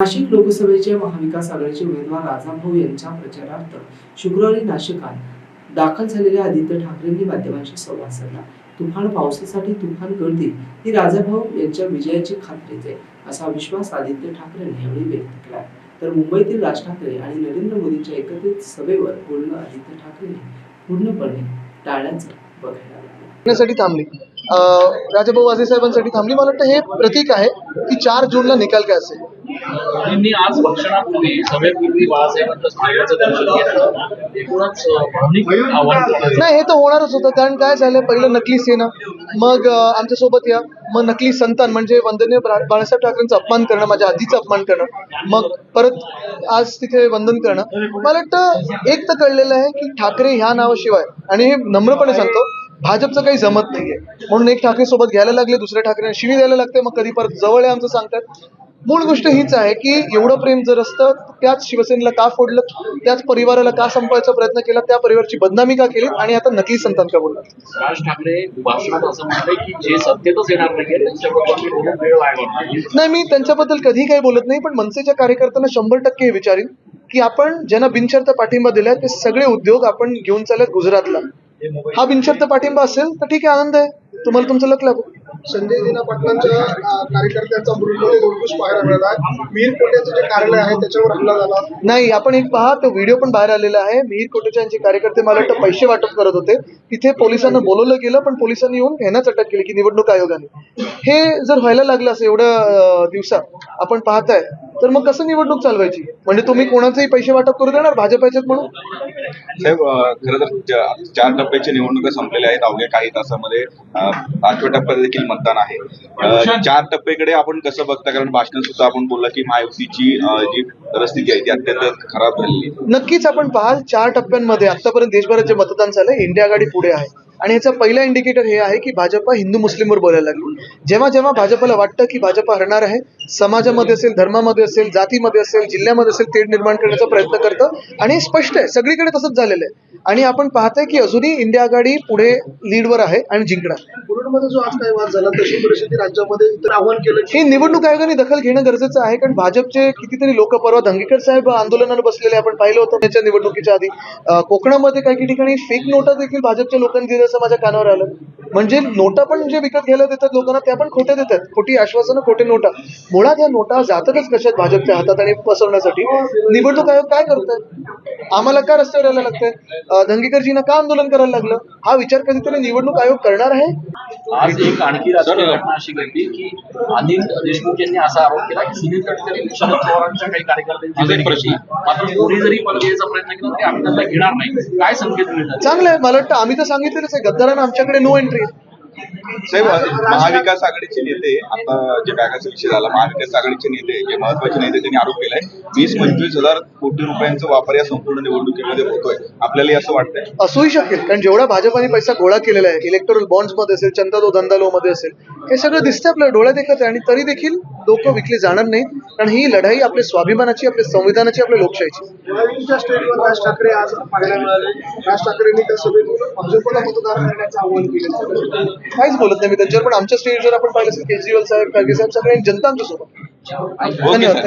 नाशिक लोकसभेचे महाविकास आघाडीचे उमेदवार राजाभाऊ यांच्या प्रचारार्थ शुक्रवारी नाशिकात दाखल झालेल्या आदित्य ठाकरेंनी माध्यमांशी संवाद साधला. तुफान पावसासाठी तुफान गर्दी ही राजाभाऊ यांच्या विजयाची खात्रीच आहे असा विश्वास आदित्य ठाकरेंनी यावेळी व्यक्त केला. तर मुंबईतील राज ठाकरे आणि नरेंद्र मोदींच्या एकत्रित सभेवर बोलणं आदित्य ठाकरेंनी पूर्णपणे टाळल्याचं बघायला मिळालं थांबली. राजाभाऊ वाजे साहेबांसाठी थांबली. मला वाटतं हे प्रतीक आहे की चार जूनला निकाल काय असेल? मोदींनी आज भक्षणापूर्वी सभेपूर्वी बाळासाहेबांच्या स्मारकाचं दर्शन एकूणच भावनिक आव्हान नाही हे तर होणारच होतं. कारण काय झालं पहिलं नकली सेना मग आमच्यासोबत या. मग नकली संतान म्हणजे वंदनीय बाळासाहेब ठाकरेंचा अपमान करणं माझ्या आधीचा अपमान करणं. मग परत आज तिथे वंदन करणं. मला वाटतं एक तर कळलेलं आहे की ठाकरे ह्या नावाशिवाय आणि हे नम्रपणे सांगतो भाजपचं काही जमत नाहीये. म्हणून एक ठाकरे सोबत घ्यायला लागले दुसऱ्या ठाकरे शिवी द्यायला लागते मग कधी परत जवळ आहे आमचं सांगतात. मूळ गोष्ट हीच आहे की एवढं प्रेम जर असतं त्याच शिवसेनेला का फोडलं त्याच परिवाराला का संपवायचा प्रयत्न केला त्या परिवाराची बदनामी का केली आणि आता नकली संतान का बोलणार? राज ठाकरे भाषणात असं म्हणतंय की जे सत्तेतच येणार. नाही मी त्यांच्याबद्दल कधी काही बोलत नाही पण मनसेच्या कार्यकर्त्यांना शंभर टक्के हे विचारीन की आपण ज्यांना बिनशर्त पाठिंबा दिलाय ते सगळे उद्योग आपण घेऊन चालत गुजरातला. हा बिनशर्त पाठिंबा असेल तर ठीक आहे आनंद आहे. तुम्हाला तुमचं लक लागू. संजय दिना पाटलांच्या कार्यकर्त्यांचा मृतदेह गोलगुश पाहायला मिळाला आहे. मीर कोट्याचं जे कार्यालय आहे त्याच्यावर हल्ला झाला. नाही आपण एक पहा तो व्हिडिओ पण बाहेर आलेला आहे. मिहीर कोटेच्या यांचे कार्यकर्ते मला वाटतं पैसे वाटप करत होते. तिथे पोलिसांना बोलवलं गेलं पण पोलिसांनी येऊन ह्यांनाच अटक केली की निवडणूक आयोगाने. हे जर व्हायला लागलं असं एवढ्या दिवसात आपण पाहताय तर मग कसं निवडणूक चालवायची? म्हणजे तुम्ही कोणाचेही पैसे वाटप करू देणार भाजप याच्यात म्हणून? साहेब खरं तर चार टप्प्याच्या निवडणुका संपलेल्या आहेत अवघ्या काही तासामध्ये. पाचव्या टप्प्यात देखील मतदान आहे. चार टप्प्याकडे आपण कसं बघता? कारण भाषणात सुद्धा आपण बोलला की महायुतीची जी परिस्थिती आहे ती अत्यंत खराब झालेली नक्कीच आपण पाहाल चार टप्प्यांमध्ये आतापर्यंत देशभरात जे मतदान झालंय. इंडिया आघाडी पुढे आहे. आणि याचा पहिला इंडिकेटर हे आहे की भाजपा हिंदू मुस्लिमवर बोलायला लागली. जेव्हा जेव्हा भाजपला वाटतं की भाजपा हरणार आहे समाजामध्ये असेल धर्मामध्ये असेल जातीमध्ये असेल जिल्ह्यामध्ये असेल तेढ निर्माण करण्याचा प्रयत्न करतं. आणि स्पष्ट आहे सगळीकडे तसंच झालेलं आहे. आणि आपण पाहतोय की अजूनही इंडिया आघाडी पुढे लीडवर आहे आणि जिंकणार. मुरुडमध्ये जो आज काही वाद झाला तशी परिस्थिती राज्यामध्ये इतर आव्हान केलं की ही निवडणूक आयोगाने दखल घेणं गरजेचं आहे कारण भाजपचे कितीतरी लोक परवा धंगेकर साहेब आंदोलनाला बसलेले आपण पाहिलं होतं त्याच्या निवडणुकीच्या आधी. कोकणामध्ये काही काही ठिकाणी फेक नोटा देखील भाजपच्या लोकांनी दिल्या असं माझ्या कानावर आलं. म्हणजे नोटा पण जे विकत घ्यायला देतात लोकांना त्या पण खोट्या देतात. खोटी आश्वासनं खोटे नोटा. मुळात या नोटा जातातच कशात भाजपच्या हातात आणि पसरवण्यासाठी निवडणूक आयोग काय करतात आम्हाला का रस्त्यावर यायला लागतंय? धंगेकरजींना का आंदोलन करायला लागलं? हा विचार कधीतरी निवडणूक आयोग करणार आहे? आज एक आणखी राजकीय घटना अशी घडली की अनिल देशमुख यांनी असा आरोप केला की सुनील आणि शरद पवारांच्या काही कार्यकर्त्यांची मात्र कोणी जरी यायचा प्रयत्न केला तरी आम्ही त्यांना घेणार नाही. काय संकेत मिळतात चांगलं आहे. मला वाटतं आम्ही तर सांगितलेलंच आहे. गद्दारांना आमच्याकडे नो एंट्री साहेब महाविकास आघाडीचे नेते आता जे बॅगाचा विषय झाला महाविकास आघाडीचे नेते जे महत्त्वाचे नेते त्यांनी आरोप केलाय वीस पंचवीस हजार कोटी रुपयांचा वापर या संपूर्ण निवडणुकीमध्ये होतोय. आपल्याला असं वाटतंय. असूही शकेल कारण जेवढा भाजपाने पैसा गोळा केलेला आहे इलेक्टोरल बॉन्ड्समध्ये असेल चंदा दो धंदा लो मध्ये असेल हे सगळं दिसतंय आपल्या डोळ्यात देखत आहे आणि तरी देखील लोक विकले जाणार नाहीत कारण ही लढाई आपल्या स्वाभिमानाची आपल्या संविधानाची आपल्या लोकशाहीची. राज ठाकरे आज पाहायला मिळाले. राज ठाकरेंनी त्या सभेतून भाजपला मतदान करण्याचं आव्हान केलं. काहीच बोलत नाही. मी त्यांच्यावर पण आमच्या स्टेजवर आपण पाहिलं असेल केजरीवाल साहेब खडगे साहेब सगळे जनता आमच्यासोबत ओके धन्यवाद.